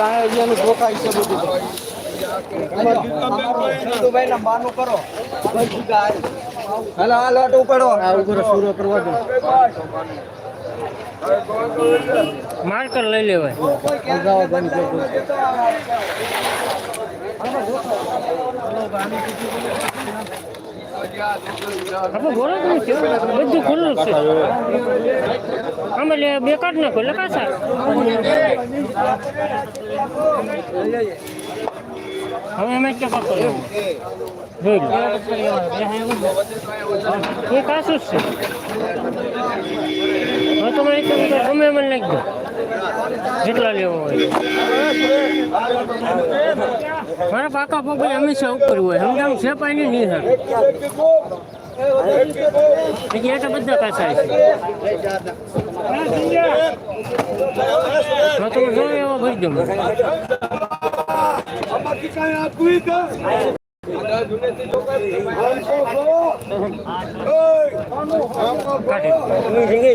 એનું ધોકાય છે બધું. બાનું કરો. હાલો હાલો આટો ઉપાડો. પૂરો કરવા દો. માર્કર લઈ લેવાય. બંધ આપણે ગોળો જ નથી બધું ખુલ્લું છે. લે બે કાઢ નાખો એટલે કાસા હવે અમે કે પાકો જોઈ એ કાસું જ છે. હવે તમે એક કામ કરો, મને નાખી દો જેટલા લેવો હોય. મારા પાકા પગ હંમેશા ઉપર હોય. સમજાવું છે પાણી નહીં સર એટલે બધા કાચા છે. તમે એવો ભરી કાઢી.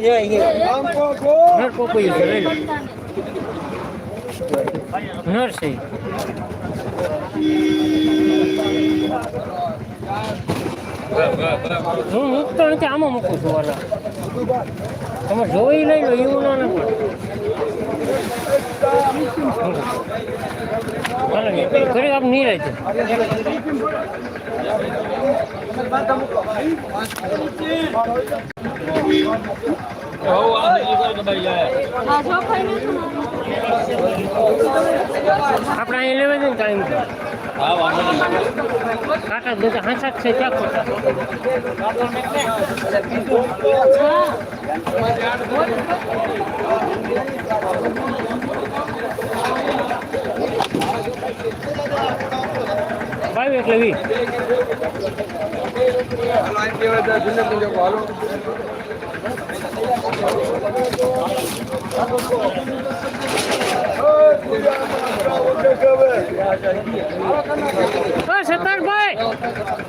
પોપૈયું છે લઈ લો નર છે ઈ. હું મૂકતો નથી, આમાં મૂકું છું વાલા. તમે જોઈ લઈ લો, એવું ના ના હાલો ઘરે આપ નહીં રહે આપણે અહીં લેવા દે ને ટાઈમ કાકા દોતા હાંસા જ છે ત્યાં ખોટા? બાવી એટલે વીસ Vamos, vamos.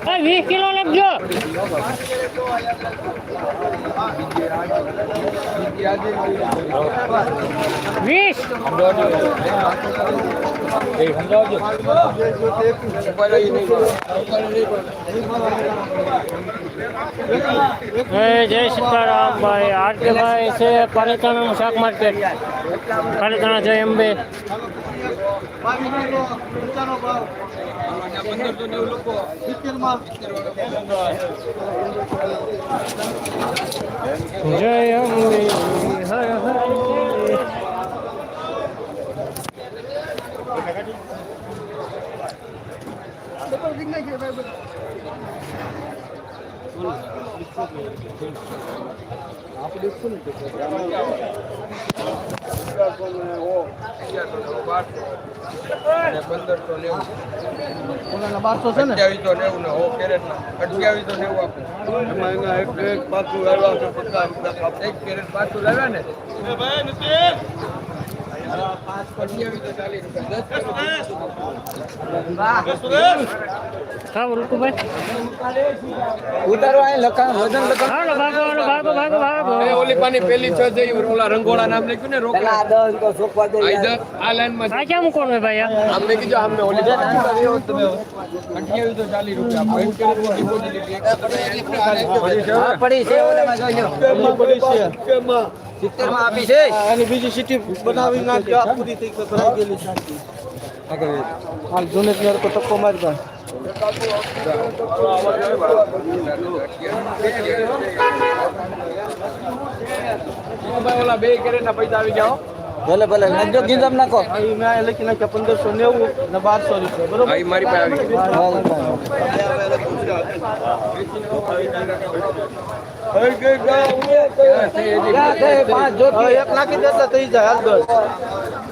વીસ કિલો લખજો વીસ. જય સીતારામ ભાઈ. આરકે ભાઈ છે, પાલિતાણાનું શાક માર્કેટ. પાલિતાણા જય અંબે. જય અંબે હર હર ઓલાના બારસો છે ને અઠ્યાવીસો નેવું ને હો કેરેટ ના અઠ્યાવીસો નેવું આપો એમાં એના એક એક પાછું રૂપિયા એક કેરેટ પાછું લાવ્યા ને રંગોળા નામ લખ્યું ને રોકડા. આ લાઈનમાં ક્યાં મૂકવાનું ભાઈ? કીધું આમને ઓલી અઠ્યાવીસો ચાલીસ રૂપિયા પડી છે છે સિત્તેરમાં આપી છે? અને બીજી સિટી બનાવી નાખી આ પૂરી થઈ ભરાઈ ગયેલી છે. આગળ હાલ જૂને ત્યારે તો ટક્કો મારી દો. ભાઈ ઓલા બે કેરેટના પૈસા આવી જાઓ ભલે ભલે નાખજો ગીંદમ નાખો. અહીં મેં લખી નાખ્યા પંદરસો નેવું ને બારસો રૂપિયા બરોબર? મારી પાસે આવી એક નાખી દે થઈ જાય હાલ દો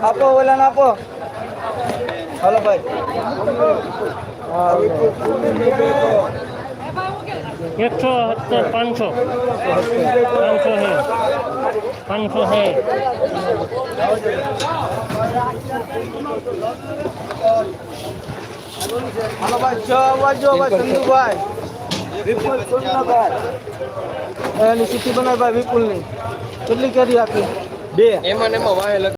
આપો ઓલા આપો. હાલો ભાઈ. એકસો સત્તર પાંચસો. પાંચસો હે. પાંચસો હે હાલો ભાઈ છ વાજો ભાઈ, ચંદુભાઈ. વિપુલ ચંદુભાઈ એની સીટી બનાવી ભાઈ વિપુલની. કેટલી કેરી આપી? બે. એમાં એમાં વાહે